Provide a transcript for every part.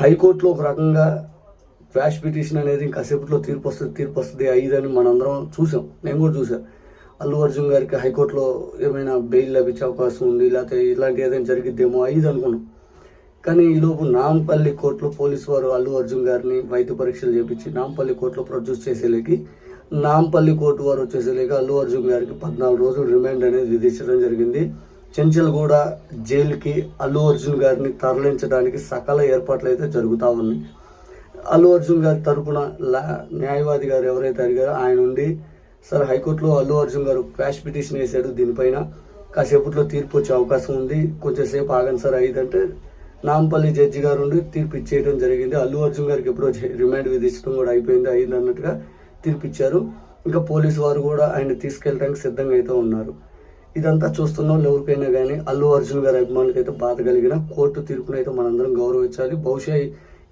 హైకోర్టులో ఒక రకంగా క్వాష్ పిటిషన్ అనేది ఇంకాసేపట్లో తీర్పు వస్తుంది తీర్పు వస్తుంది అయ్యిదని మనందరం చూసాం. నేను కూడా చూసాను అల్లు అర్జున్ గారికి హైకోర్టులో ఏమైనా బెయిల్ లభించే అవకాశం ఉంది లేకపోతే ఇలాంటి ఏదైనా జరిగిద్దేమో అయ్యిది అనుకున్నాం. కానీ ఈలోపు నాంపల్లి కోర్టులో పోలీసు వారు అల్లు అర్జున్ గారిని వైద్య పరీక్షలు చేపించి నాంపల్లి కోర్టులో ప్రొడ్యూస్ చేసేలేకి నాంపల్లి కోర్టు వారు వచ్చేసేలేక అల్లు అర్జున్ గారికి పద్నాలుగు రోజులు రిమాండ్ అనేది విధించడం జరిగింది. చెంచల్గూడ జైలుకి అల్లు అర్జున్ గారిని తరలించడానికి సకల ఏర్పాట్లు అయితే జరుగుతూ ఉన్నాయి. అల్లు అర్జున్ గారి తరపున లా న్యాయవాది గారు ఎవరైతే అడిగారో ఆయన ఉండి సార్ హైకోర్టులో అల్లు అర్జున్ గారు క్రాష్ పిటిషన్ వేశాడు దీనిపైన కాసేపట్లో తీర్పు వచ్చే అవకాశం ఉంది. కొంచెంసేపు ఆగండి సార్ అయ్యిందంటే నాంపల్లి జడ్జి గారు ఉండి తీర్పు ఇచ్చేయడం జరిగింది. అల్లు అర్జున్ గారికి ఎప్పుడో రిమాండ్ విధించడం కూడా అయిపోయింది అయింది అన్నట్టుగా తీర్పు ఇచ్చారు. ఇంకా పోలీసు వారు కూడా ఆయన తీసుకెళ్ళడానికి సిద్ధంగా అయితే ఉన్నారు. ఇదంతా చూస్తున్న వాళ్ళు ఎవరికైనా కానీ అల్లు అర్జున్ గారి అభిమానులకు అయితే బాధ కలిగిన కోర్టు తీర్పును అయితే మనందరం గౌరవించాలి. బహుశా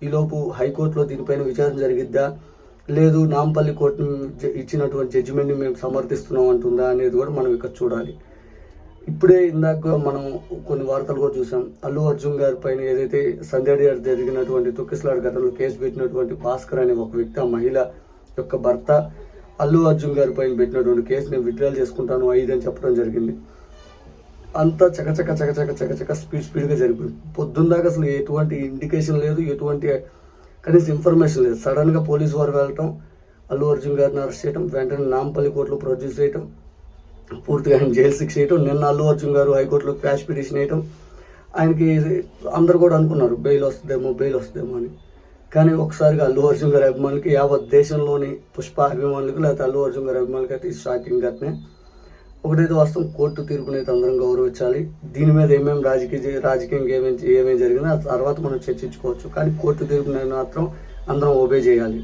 ఈలోపు హైకోర్టులో దీనిపైన విచారణ జరిగిద్దా? లేదు నాంపల్లి కోర్టు ఇచ్చినటువంటి జడ్జిమెంట్ని మేము సమర్థిస్తున్నాం అంటుందా అనేది కూడా మనం ఇక్కడ చూడాలి. ఇప్పుడే ఇందాక మనం కొన్ని వార్తలు కూడా చూసాం. అల్లు అర్జున్ గారి పైన ఏదైతే సంధ్యాడి జరిగినటువంటి తొక్కిసలాడు ఘటనలో కేసు పెట్టినటువంటి భాస్కర్ అనే ఒక వ్యక్తి ఆ మహిళ యొక్క భర్త అల్లు అర్జున్ గారి పైన పెట్టినటువంటి కేసు నేను విత్డ్రాల్ చేసుకుంటాను ఐదు అని చెప్పడం జరిగింది. అంతా చకచక చకచక చకచక స్పీడ్ స్పీడ్గా జరిగిపోయింది పొద్దున్న దాకా అసలు ఎటువంటి ఇండికేషన్ లేదు ఎటువంటి కనీసం ఇన్ఫర్మేషన్ లేదు. సడన్గా పోలీసు వారు వెళ్ళటం అల్లు అర్జున్ గారిని అరెస్ట్ చేయడం వెంటనే నాంపల్లి కోర్టులో ప్రొడ్యూస్ చేయటం పూర్తిగా ఆయన జైలు శిక్ష చేయటం నిన్న అల్లు అర్జున్ గారు హైకోర్టులో క్యాష్ పిటిషన్ వేయటం. ఆయనకి అందరు కూడా అనుకున్నారు బెయిల్ వస్తుందేమో బెయిల్ వస్తుందేమో అని. కానీ ఒకసారిగా అల్లు అర్జున్ గారి అభిమానులకి యావత్ దేశంలోని పుష్ప అభిమానులకు లేకపోతే అల్లు అర్జున్ గారి అభిమానులకి అయితే షాకింగ్ ఘటనే. ఒకటైతే వాస్తవం కోర్టు తీర్పునైతే అందరం గౌరవించాలి. దీని మీద ఏమేమి రాజకీయ రాజకీయంగా ఏమేమి ఏమేమి జరిగినా ఆ తర్వాత మనం చర్చించుకోవచ్చు. కానీ కోర్టు తీర్పునైతే మాత్రం అందరం ఒబే చేయాలి.